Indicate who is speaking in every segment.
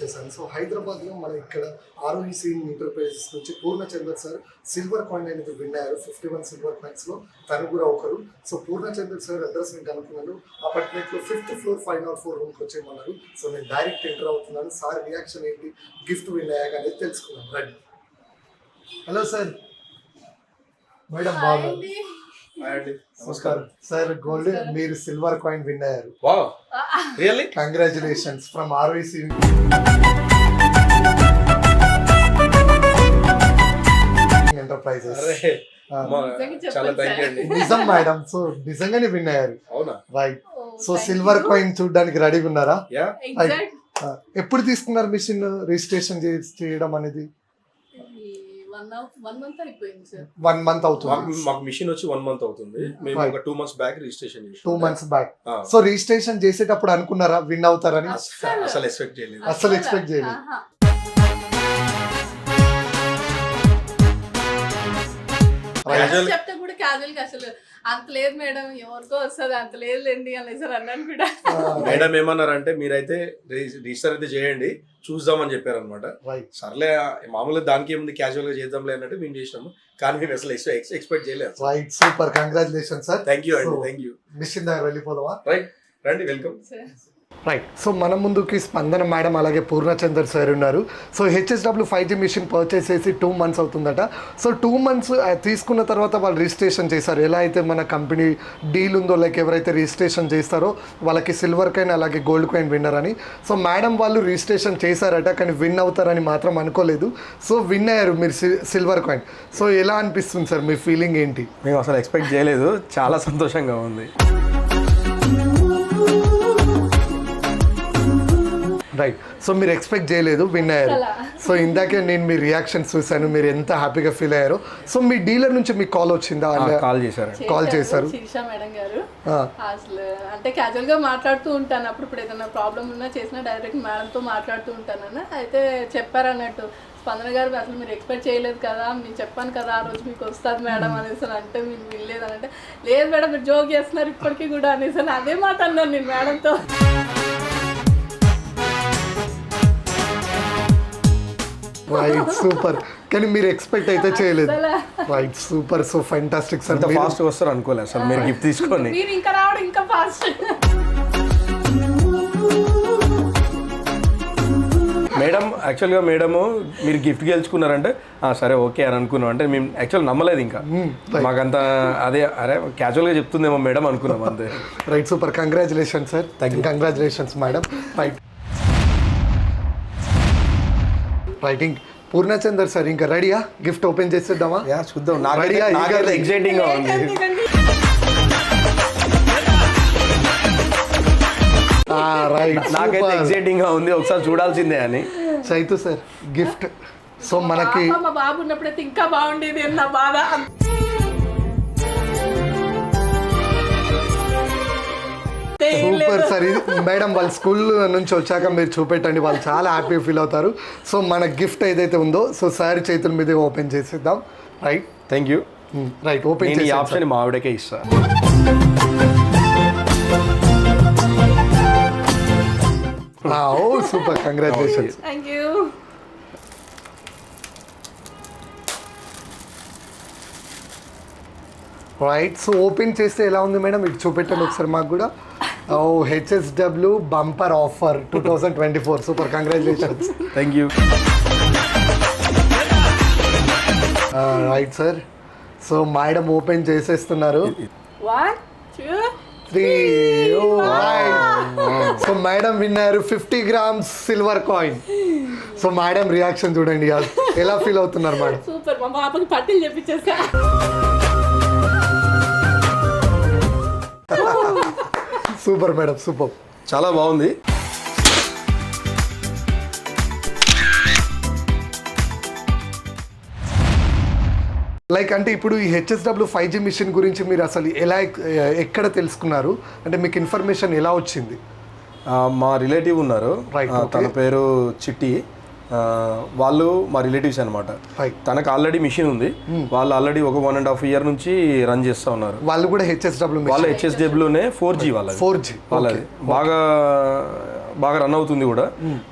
Speaker 1: చేశాను సో హైదరాబాద్లో మన ఇక్కడ ఆర్ఓఈసీ ఎంటర్ప్రైజెస్ నుంచి పూర్ణచందర్ సార్ సిల్వర్ కాయిన్ అనేది విన్ అయ్యారు. ఫిఫ్టీ వన్ సిల్వర్ కాయిన్స్లో తను కూడా ఒకరు. సో పూర్ణచందర్ సార్ అడ్రస్ నేను కనుక్కున్నాను. అపార్ట్మెంట్లో fifth floor five nought four రూమ్కి వచ్చేయమన్నారు. సో నేను డైరెక్ట్ ఎంటర్ అవుతున్నాను. సార్ రియాక్షన్ ఏంటి? గిఫ్ట్ విన్ అయ్యాక అనేది తెలుసుకున్నాను. రండి. Hello sir. మేడం బాగున్నారు. నమస్కారం. సార్ గోల్డ్ మీరు సిల్వర్ కాయిన్ విన్ అయ్యారు.
Speaker 2: Wow really
Speaker 1: congratulations from RVC enterprises
Speaker 2: చాలా థ్యాంక్ యూ. అండి.
Speaker 1: నిజం మేడం సో నిజంగానే విన్ అయ్యారు.
Speaker 2: అవునా?
Speaker 1: Right so silver. కాయిన్ చూడడానికి రెడీగా ఉన్నారా? ఎప్పుడు తీసుకున్నారు మిషన్ రిజిస్ట్రేషన్ చేయడం అనేది
Speaker 3: ఈ one hour- one month అయిపోయింది సార్
Speaker 1: వన్ మంత్ అవుతుంది.
Speaker 2: మాకు మిషన్ వచ్చి వన్ మంత్ అవుతుంది. మేము. ఒక టూ మంత్స్ బ్యాక్ రిజిస్ట్రేషన్ చేసాం.
Speaker 1: Two months back. So registration చేసేటప్పుడు అనుకున్నారా విన్ అవుతారని?
Speaker 2: అసలు- అసలు ఎక్స్పెక్ట్ చేయలేదు.
Speaker 1: అస్సలు expect చేయలేదు.
Speaker 3: చెప్తే కూడా క్యాజువల్గా అసలు అంత లేదు మేడం ఎవరికో వస్తుంది అంత లేదు లేండి అనేసి అన్నాను కూడా.
Speaker 2: మేడం ఏమన్నారంటే మీరైతే రిజి- రిజిస్టర్ అయితే చేయండి చూద్దామని చెప్పారు అనమాట
Speaker 1: రైట్
Speaker 2: సర్లే మామూలుగా దానికి ఏముంది క్యాజువల్గా చేద్దాంలే అన్నట్టు మేము చేసినాము. కానీ మేము అసలు ఎక్స్పెక్ట్ చేయలేదు.
Speaker 1: Right super congratulation sir
Speaker 2: thank you అండి థ్యాంక్ యూ
Speaker 1: మిషన్ దగ్గర వెళ్ళిపోదామా?
Speaker 2: రైట్ రండి వెల్కమ్
Speaker 3: సార్
Speaker 1: రైట్ సో మన ముందుకి స్పందన మేడం అలాగే పూర్ణచందర్ సార్ ఉన్నారు. So HSW five G machine purchase చేసి టూ మంత్స్ అవుతుందట. సో టూ మంత్స్ తీసుకున్న తర్వాత వాళ్ళు రిజిస్ట్రేషన్ చేశారు. ఎలా అయితే మన కంపెనీ డీల్ ఉందో లైక్ ఎవరైతే రిజిస్ట్రేషన్ చేస్తారో వాళ్ళకి సిల్వర్ కాయిన్ అలాగే గోల్డ్ కాయిన్ విన్నర్ అని. సో మేడం వాళ్ళు రిజిస్ట్రేషన్ చేశారట కానీ విన్ అవుతారని మాత్రం అనుకోలేదు. సో విన్ అయ్యారు మీరు సిల్వర్ కాయిన్ సో ఎలా అనిపిస్తుంది సార్ మీ ఫీలింగ్ ఏంటి?
Speaker 4: మేము అసలు ఎక్స్పెక్ట్ చేయలేదు. చాలా సంతోషంగా ఉంది.
Speaker 1: రైట్ సో మీరు ఎక్స్పెక్ట్ చేయలేదు విన్ అయ్యారు. సో ఇందాకే నేను మీ రియాక్షన్స్ చూశాను మీరు ఎంత హ్యాపీగా ఫీల్ అయ్యారో. సో మీ డీలర్ నుంచి మీకు కాల్ వచ్చిందా?
Speaker 4: కాల్ చేశారు.
Speaker 1: Call చేశారు.
Speaker 3: మేడం గారు.
Speaker 1: ఆ,
Speaker 3: అసలు అంటే క్యాజువల్గా మాట్లాడుతూ ఉంటాను. అప్పుడు ఇప్పుడు ఏదైనా ప్రాబ్లం ఉన్నా చేసినా డైరెక్ట్ మేడంతో మాట్లాడుతూ ఉంటానన్న అయితే చెప్పారు అన్నట్టు స్పందన గారు అసలు మీరు ఎక్స్పెక్ట్ చేయలేదు కదా. నేను చెప్పాను కదా ఆ రోజు మీకు వస్తుంది మేడం అనేసి అని అంటే మీరు వినలేదు అని అంటే లేదు మేడం మీరు జోక్ చేస్తున్నారు ఇప్పటికీ కూడా అనేసి అని అదే మాట అన్నాను నేను మేడంతో
Speaker 1: రైట్ సూపర్ కానీ మీరు ఎక్స్పెక్ట్ అయితే చేయలేదు. Right super so fantastic sir
Speaker 4: అంత ఫాస్ట్ వస్తారు అనుకోలేదు సార్ మీరు గిఫ్ట్ తీసుకొని.
Speaker 3: మీరు ఇంకా రావడం ఇంకా ఫాస్ట్
Speaker 4: మేడం యాక్చువల్గా మేడము మీరు గిఫ్ట్ గెలుచుకున్నారంటే "ఆ, సరే ఓకే అని అనుకున్నాం. అంటే మేము యాక్చువల్ నమ్మలేదు ఇంకా. మాకంత అదే అరే క్యాజువల్గా చెప్తుందేమో మేడం అనుకున్నాం అంతే.
Speaker 1: Right super congratulation sir congratulations madam right writing Purnachander sir ఇంకా రెడీయా గిఫ్ట్ ఓపెన్ చేసేద్దామా?
Speaker 4: యా చూద్దాం. నాకైతే
Speaker 1: Ready గా,
Speaker 4: ఉంది.
Speaker 1: రైట్
Speaker 4: నాకైతే ఎగ్జైటింగ్గా ఉంది. ఒకసారి చూడాల్సిందే అని.
Speaker 1: చైతు సార్ గిఫ్ట్ సో మనకి
Speaker 3: మా బాబు ఉన్నప్పుడైతే ఇంకా బాగుండేది నా బాధ.
Speaker 1: Super sir. ఇది మేడం వాళ్ళ స్కూల్ నుంచి వచ్చాక మీరు చూపెట్టండి. వాళ్ళు చాలా హ్యాపీ ఫీల్ అవుతారు. సో మన గిఫ్ట్ ఏదైతే ఉందో సో సార్ చేతుల మీద ఓపెన్ చేసేద్దాం. Right
Speaker 4: thank you
Speaker 1: right open చేసి
Speaker 4: ఆప్షన్ మా ఆవిడకే ఇస్తాను
Speaker 1: ఓ super congratulations
Speaker 3: thank you
Speaker 1: right so open చేస్తే ఎలా ఉంది మేడం? ఇటు చూపెట్టండి ఒకసారి మాకు కూడా. ఓ HSW bumper offer two thousand twenty four super congratulations
Speaker 4: thank you
Speaker 1: right sir so madam open చేసేస్తున్నారు. త్రీ సో మేడం విన్నారు fifty grams silver coin so madam reaction చూడండి. ఎలా ఫీల్ అవుతున్నారు మేడం
Speaker 3: సూపర్ మా పాపకి పట్టిలు చెప్పించేసా
Speaker 1: సూపర్ మేడం సూపర్.
Speaker 4: చాలా బాగుంది.
Speaker 1: లైక్ అంటే ఇప్పుడు ఈ హెచ్ఎస్డబ్ల్యూ ఫైవ్ జీ మిషన్ గురించి మీరు అసలు ఎలా ఎక్- ఎక్కడ తెలుసుకున్నారు? అంటే మీకు ఇన్ఫర్మేషన్ ఎలా వచ్చింది?
Speaker 4: మా రిలేటివ్ ఉన్నారు. తన. పేరు చిట్టి. వాళ్ళు మా రిలేటివ్స్ అనమాట. తనకు ఆల్రెడీ మిషన్ ఉంది. వాళ్ళు ఆల్రెడీ ఒక వన్ అండ్ హాఫ్ ఇయర్ నుంచి రన్ చేస్తూ ఉన్నారు.
Speaker 1: వాళ్ళు కూడా హెచ్ఎస్డబ్ల్యూ
Speaker 4: వాళ్ళ
Speaker 1: మిషన్
Speaker 4: హెచ్ఎస్డబ్ల్యూనే ఫోర్ జీ వాళ్ళది.
Speaker 1: ఫోర్ జీ
Speaker 4: వాళ్ళది. బాగా బాగా రన్ అవుతుంది కూడా.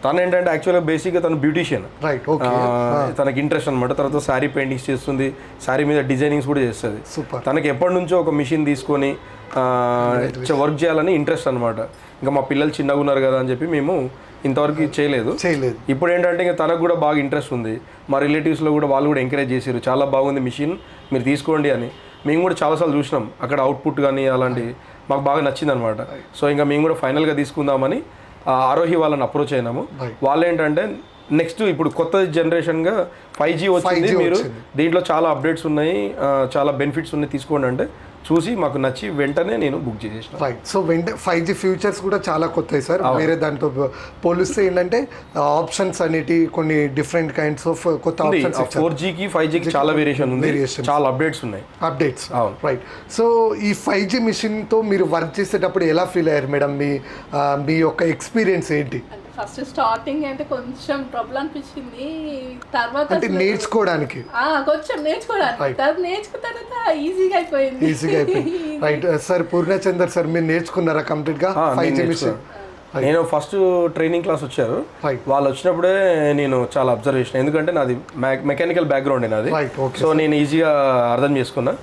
Speaker 4: తను ఏంటంటే యాక్చువల్గా బేసిక్గా తను బ్యూటీషియన్
Speaker 1: రైట్ ఓకే
Speaker 4: తనకి ఇంట్రెస్ట్ అనమాట తర్వాత శారీ పెయింటింగ్స్ చేస్తుంది. శారీ మీద డిజైనింగ్స్ కూడా చేస్తుంది. తనకి ఎప్పటి నుంచో ఒక మిషన్ తీసుకొని వర్క్ చేయాలని ఇంట్రెస్ట్ అనమాట ఇంకా మా పిల్లలు చిన్నగా ఉన్నారు కదా అని చెప్పి మేము ఇంతవరకు చేయలేదు.
Speaker 1: చేయలేదు.
Speaker 4: ఇప్పుడు ఏంటంటే ఇంకా తనకు కూడా బాగా ఇంట్రెస్ట్ ఉంది. మా రిలేటివ్స్లో కూడా వాళ్ళు కూడా ఎంకరేజ్ చేశారు చాలా బాగుంది మిషన్ మీరు తీసుకోండి అని. మేము కూడా చాలాసార్లు చూసినాం. అక్కడ అవుట్పుట్ కానీ అలాంటి మాకు బాగా నచ్చింది అనమాట సో ఇంకా మేము కూడా ఫైనల్గా తీసుకుందామని ఆరోహి వాళ్ళని అప్రోచ్ అయినాము. వాళ్ళు ఏంటంటే నెక్స్ట్ ఇప్పుడు కొత్త జనరేషన్గా ఫైవ్ జీ వచ్చింది.
Speaker 1: 5G
Speaker 4: మీరు. దీంట్లో చాలా అప్డేట్స్ ఉన్నాయి చాలా బెనిఫిట్స్ ఉన్నాయి తీసుకోండి అంటే. చూసి మాకు నచ్చి వెంటనే నేను బుక్ చేసేసిన.
Speaker 1: రైట్ సో వెంట ఫైవ్ జీ ఫ్యూచర్స్ కూడా చాలా కొత్తవి సార్ వేరే దాంతో పోలిస్తే ఏంటంటే ఆప్షన్స్ అనేటి కొన్ని డిఫరెంట్ కైండ్స్ ఆఫ్ కొత్త ఆప్షన్స్
Speaker 4: ఫోర్ జీకి ఫైవ్ జీకి చాలా వేరియేషన్ ఉంది. చాలా అప్డేట్స్ ఉన్నాయి.
Speaker 1: అప్డేట్స్
Speaker 4: అవును.
Speaker 1: రైట్ సో ఈ ఫైవ్ జీ మిషన్తో మీరు వర్క్ చేసేటప్పుడు ఎలా ఫీల్ అయ్యారు మేడం మీ మీ యొక్క ఎక్స్పీరియన్స్ ఏంటి?
Speaker 3: ఫస్ట్ స్టార్టింగ్ అంటే కొంచెం ట్రబుల్ అనిపించింది. తర్వాత
Speaker 1: అంటే నేర్చుకోవడానికి?
Speaker 3: ఆ, కొంచెం నేర్చుకోవడానికి. తర్వాత నేర్చుకున్న తర్వాత ఈజీగా అయిపోయింది.
Speaker 1: ఈజీగా అయిపోయింది. రైట్ సార్ పూర్ణచందర్ సార్ మీరు నేర్చుకున్నారా కంప్లీట్గా
Speaker 4: ఆ,
Speaker 1: ఫైవ్
Speaker 4: నేర్చుకున్నాను. నేను ఫస్ట్ ట్రైనింగ్ క్లాస్ వచ్చారు. వాళ్ళు వచ్చినప్పుడే నేను చాలా అబ్జర్వేషన్ ఎందుకంటే నాది మెకానికల్ బ్యాక్గ్రౌండ్ నాది. సో నేను ఈజీగా అర్థం చేసుకున్నా.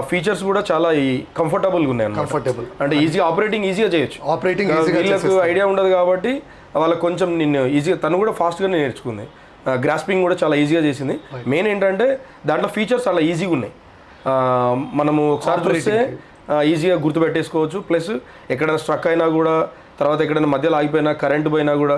Speaker 4: ఫీచర్స్ కూడా చాలా ఈ కంఫర్టబుల్గా ఉన్నాయి అన్నమాట.
Speaker 1: కంఫర్టబుల్
Speaker 4: అంటే ఈజీగా ఆపరేటింగ్ ఈజీగా చేయొచ్చు.
Speaker 1: ఆపరేటింగ్
Speaker 4: వీళ్ళకు ఐడియా ఉండదు కాబట్టి వాళ్ళకి కొంచెం నిన్ను ఈజీగా తను కూడా ఫాస్ట్గానే నేర్చుకుంది. గ్రాస్పింగ్ కూడా చాలా ఈజీగా చేసింది. మెయిన్ ఏంటంటే దాంట్లో ఫీచర్స్ చాలా ఈజీగా ఉన్నాయి. మనము ఒకసారి చూస్తే ఈజీగా గుర్తుపెట్టేసుకోవచ్చు. ప్లస్ ఎక్కడైనా స్ట్రక్ అయినా కూడా తర్వాత ఎక్కడైనా మధ్యలో ఆగిపోయినా కరెంట్ పోయినా కూడా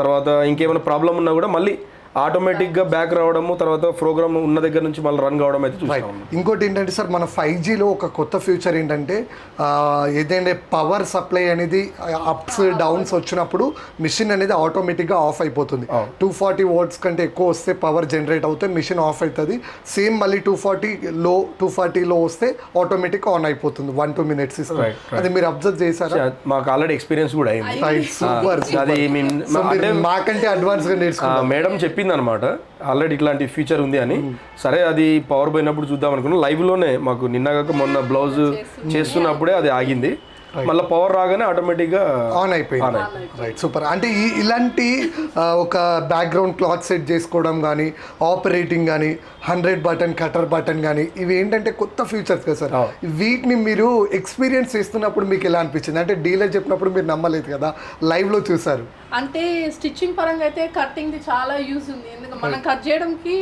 Speaker 4: తర్వాత ఇంకేమైనా ప్రాబ్లం ఉన్నా కూడా మళ్ళీ ఆటోమేటిక్గా బ్యాక్ రావడము తర్వాత ప్రోగ్రామ్ ఉన్న దగ్గర నుంచి మళ్ళీ రన్ కావడం అయితే చూస్తాం
Speaker 1: ఇంకోటి ఏంటంటే సార్ మన ఫైవ్ జీలో ఒక కొత్త ఫ్యూచర్ ఏంటంటే ఆ, ఏదైతే పవర్ సప్లై అనేది అప్స్ డౌన్స్ వచ్చినప్పుడు మిషన్ అనేది ఆటోమేటిక్గా ఆఫ్ అయిపోతుంది. టూ ఫార్టీ వర్డ్స్ కంటే ఎక్కువ వస్తే పవర్ జనరేట్ అవుతే మిషన్ ఆఫ్ అవుతుంది. సేమ్ మళ్ళీ టూ ఫార్టీ లో టూ ఫార్టీలో వస్తే ఆటోమేటిక్ ఆన్ అయిపోతుంది వన్ టూ మినిట్స్ అది మీరు అబ్జర్వ్ చేశారా?
Speaker 4: మాకు ఆల్రెడీ ఎక్స్పీరియన్స్ కూడా అయింది.
Speaker 1: సూపర్ మాకంటే అడ్వాన్స్గా
Speaker 4: మేడం చెప్పింది అనమాట ఆల్రెడీ ఇట్లాంటి ఫీచర్ ఉంది అని. సరే అది పవర్ పోయినప్పుడు చూద్దాం అనుకున్నాం. లైవ్లోనే మాకు నిన్న కాక మొన్న బ్లౌజ్ చేస్తున్నప్పుడే అది ఆగింది. మళ్ళీ పవర్ రాగానే ఆటోమేటిక్గా
Speaker 1: ఆన్ అయిపోయింది. రైట్ సూపర్ అంటే ఈ ఇలాంటి ఒక బ్యాక్గ్రౌండ్ క్లాత్ సెట్ చేసుకోవడం కానీ ఆపరేటింగ్ కానీ హండ్రెడ్ బటన్ కటర్ బటన్ కానీ ఇవి ఏంటంటే కొత్త ఫీచర్స్ కదా సార్. వీటిని మీరు ఎక్స్పీరియన్స్ చేస్తున్నప్పుడు మీకు ఎలా అనిపించింది? అంటే డీలర్ చెప్పినప్పుడు మీరు నమ్మలేదు కదా లైవ్లో చూసారు
Speaker 3: అంటే స్టిచ్చింగ్ పరంగా అయితే కట్టింగ్ ది చాలా యూజ్ ఉంది. ఎందుకంటే మనం కట్ చేయడానికి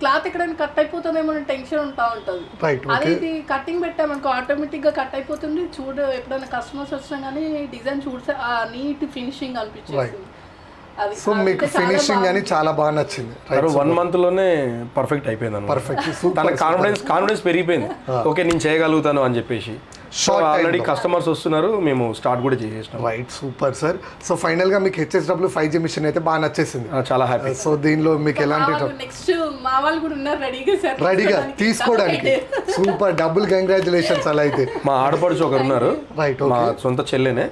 Speaker 3: క్లాత్ ఎక్కడైనా కట్ అయిపోతుందేమో టెన్షన్ ఉంటా ఉంటుంది.
Speaker 1: రైట్
Speaker 3: అదే ఇది కటింగ్ పెట్టామనుకో ఆటోమేటిక్గా కట్ అయిపోతుంది. చూడ ఎప్పుడైనా కస్టమర్స్ వచ్చినా కానీ డిజైన్ చూస్తే ఆ నీట్ ఫినిషింగ్ అనిపించేస్తుంది అది
Speaker 1: సో మీకు ఫినిషింగ్ అని
Speaker 3: బాగుంది.
Speaker 1: చాలా బాగా నచ్చింది.
Speaker 4: వన్ మంత్లోనే పర్ఫెక్ట్ అయిపోయింది
Speaker 1: పర్ఫెక్ట్
Speaker 4: తన కాన్ఫిడెన్స్ కాన్ఫిడెన్స్ పెరిగిపోయింది. ఓకే నేను చేయగలుగుతాను అని చెప్పేసి. ఆల్రెడీ. కస్టమర్స్ వస్తున్నారు మేము స్టార్ట్ కూడా చేసేసినాం.
Speaker 1: రైట్ సూపర్ సార్ సో ఫైనల్గా మీకు హెచ్ఎస్డబ్ల్యూ ఫైవ్ జీ మిషన్ అయితే బాగా నచ్చేసింది.
Speaker 4: చాలా హ్యాపీ
Speaker 1: సో దీనిలో మీకు ఎలాంటి
Speaker 3: నెక్స్ట్ మా వాళ్ళు కూడా ఉన్నారు రెడీగా సార్
Speaker 1: రెడీగా తీసుకోవడానికి. సూపర్ డబుల్ కంగ్రాచులేషన్స్ అలా అయితే.
Speaker 4: మా ఆడపడుచు ఒకరు ఉన్నారు.
Speaker 1: రైట్
Speaker 4: మా సొంత చెల్లెనే.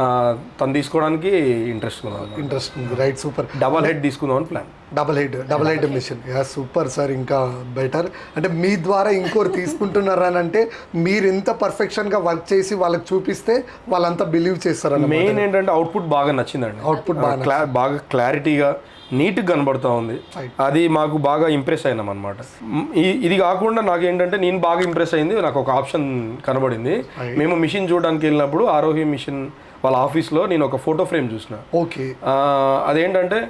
Speaker 4: ఆ, తను తీసుకోవడానికి ఇంట్రెస్ట్
Speaker 1: ఇంట్రెస్ట్ ఉంది. రైట్ సూపర్
Speaker 4: డబల్ హెడ్ తీసుకుందాం అని plan
Speaker 1: double head double head machine ya super sir ఇంకా బెటర్ అంటే మీ ద్వారా ఇంకోరు తీసుకుంటున్నారు అని అంటే మీరు ఎంత పర్ఫెక్షన్గా వర్క్ చేసి వాళ్ళకి చూపిస్తే వాళ్ళంతా బిలీవ్ చేస్తారు
Speaker 4: మెయిన్ ఏంటంటే అవుట్పుట్ బాగా నచ్చిందండి. ఆ, క్లా బాగా క్లారిటీగా నీట్గా కనబడుతూ ఉంది. అది మాకు బాగా ఇంప్రెస్ అయినాం అనమాట ఇది కాకుండా నాకేంటంటే నేను బాగా ఇంప్రెస్ అయింది నాకు ఒక ఆప్షన్ కనబడింది. మేము మిషన్ చూడడానికి వెళ్ళినప్పుడు ఆరోహి మిషన్ వాళ్ళ ఆఫీస్లో నేను ఒక ఫోటో ఫ్రేమ్ చూసిన.
Speaker 1: ఓకే
Speaker 4: అదేంటంటే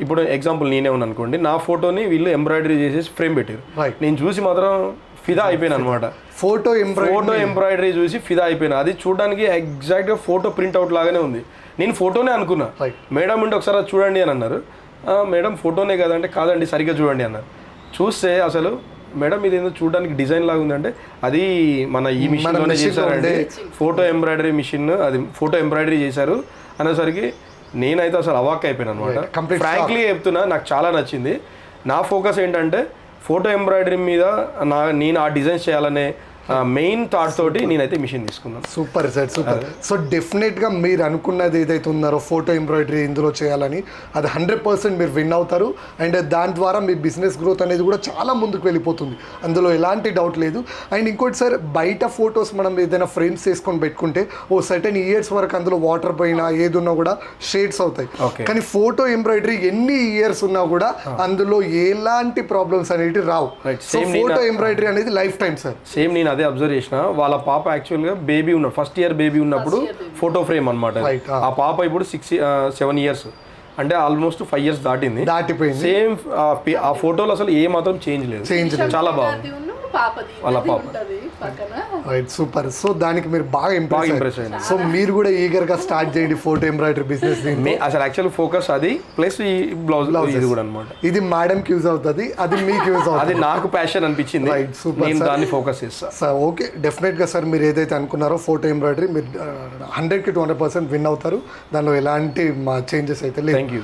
Speaker 4: ఇప్పుడు ఎగ్జాంపుల్ నేనే ఉన్నాను అనుకోండి నా ఫోటోని వీళ్ళు ఎంబ్రాయిడరీ చేసేసి ఫ్రేమ్ పెట్టారు. నేను చూసి మాత్రం ఫిదా అయిపోయాను అనమాట.
Speaker 1: ఫోటో
Speaker 4: ఫోటో ఎంబ్రాయిడరీ చూసి ఫిదా అయిపోయినా. అది చూడడానికి ఎగ్జాక్ట్గా ఫోటో ప్రింట్అవుట్ లాగానే ఉంది. నేను ఫోటోనే అనుకున్నా. మేడం ఉంటే ఒకసారి చూడండి అని అన్నారు. "ఆ, మేడం ఫోటోనే కదంటే కాదండి సరిగ్గా చూడండి అన్నారు. చూస్తే అసలు మేడం ఇది ఏందో చూడడానికి డిజైన్ లాగా ఉందంటే అది మన ఈ మిషన్లోనే చేశారండి.
Speaker 1: ఉండే-
Speaker 4: ఫోటో ఎంబ్రాయిడరీ మిషన్ అది ఫోటో ఎంబ్రాయిడరీ చేశారు. అనేసరికి నేనైతే అసలు అవాక్ అయిపోయాను అనమాట. ఫ్రాంక్లీ చెప్తున్నా నాకు చాలా నచ్చింది. నా ఫోకస్ ఏంటంటే ఫోటో ఎంబ్రాయిడరీ మీద నా నేను ఆ డిజైన్స్ చేయాలనే మెయిన్ థాట్ తోటి నేనైతే మిషన్ తీసుకున్నాను.
Speaker 1: Super sir super. సో డెఫినెట్గా మీరు అనుకున్నది ఏదైతే ఉన్నారో ఫోటో ఎంబ్రాయిడరీ ఇందులో చేయాలని అది హండ్రెడ్ పర్సెంట్ మీరు విన్ అవుతారు. అండ్ దాని ద్వారా మీ బిజినెస్ గ్రోత్ అనేది కూడా చాలా ముందుకు వెళ్ళిపోతుంది. అందులో ఎలాంటి డౌట్ లేదు. అండ్ ఇంకోటి సార్ బయట ఫొటోస్ మనం ఏదైనా ఫ్రేమ్స్ చేసుకొని పెట్టుకుంటే ఓ సర్టెన్ ఇయర్స్ వరకు అందులో వాటర్ పోయినా ఏది ఉన్నా కూడా షేడ్స్ అవుతాయి. కానీ ఫోటో ఎంబ్రాయిడరీ ఎన్ని ఇయర్స్ ఉన్నా కూడా అందులో ఎలాంటి ప్రాబ్లమ్స్ అనేవి రావు. ఫోటో ఎంబ్రాయిడరీ అనేది లైఫ్ టైం సార్
Speaker 4: సేమ్ నేను అదే అబ్జర్వ్ చేసిన వాళ్ళ పాప యాక్చువల్గా బేబీ ఉన్న ఫస్ట్ ఇయర్ బేబీ ఉన్నప్పుడు ఫోటో ఫ్రేమ్ అనమాట. ఆ పాప ఇప్పుడు సిక్స్ సెవెన్ ఇయర్స్ అంటే ఆల్మోస్ట్ ఫైవ్ ఇయర్స్ దాటింది.
Speaker 1: దాటిపోయింది.
Speaker 4: సేమ్ ఆ ఫోటోలో అసలు ఏ మాత్రం చేంజ్ లేదు.
Speaker 1: చేంజ్
Speaker 4: చాలా బాగుంది.
Speaker 3: పాపది
Speaker 4: వాళ్ళ పాప.
Speaker 3: ఉంటది పక్కన.
Speaker 1: రైట్ సూపర్ సో దానికి మీరు బాగా
Speaker 4: బాగా
Speaker 1: ఇంప్రెస్
Speaker 4: ఇంప్రెస్ అయింది
Speaker 1: సో మీరు కూడా ఈగర్గా స్టార్ట్ చేయండి ఫోటో ఎంబ్రాయిడరీ బిజినెస్
Speaker 4: మే అసలు యాక్చువల్ ఫోకస్ అది ప్లస్ ఈ బ్లౌజ్ ఇది కూడా అనమాట
Speaker 1: ఇది మేడం కి యూజ్ అవుతుంది అది మీకు యూజ్
Speaker 4: అది
Speaker 1: అవుతుంది
Speaker 4: నాకు ప్యాషన్ అనిపించింది.
Speaker 1: Right, super,
Speaker 4: నేను
Speaker 1: sir.
Speaker 4: దాన్ని ఫోకస్ చేస్తా.
Speaker 1: సార్ ఓకే డెఫినెట్గా సార్ మీరు ఏదైతే అనుకున్నారో ఫోటో ఎంబ్రాయిడరీ మీరు హండ్రెడ్కి టూ హండ్రెడ్ పర్సెంట్ విన్ అవుతారు. దానిలో ఎలాంటి మా చేంజెస్ అయితే లేదు
Speaker 4: థ్యాంక్ యూ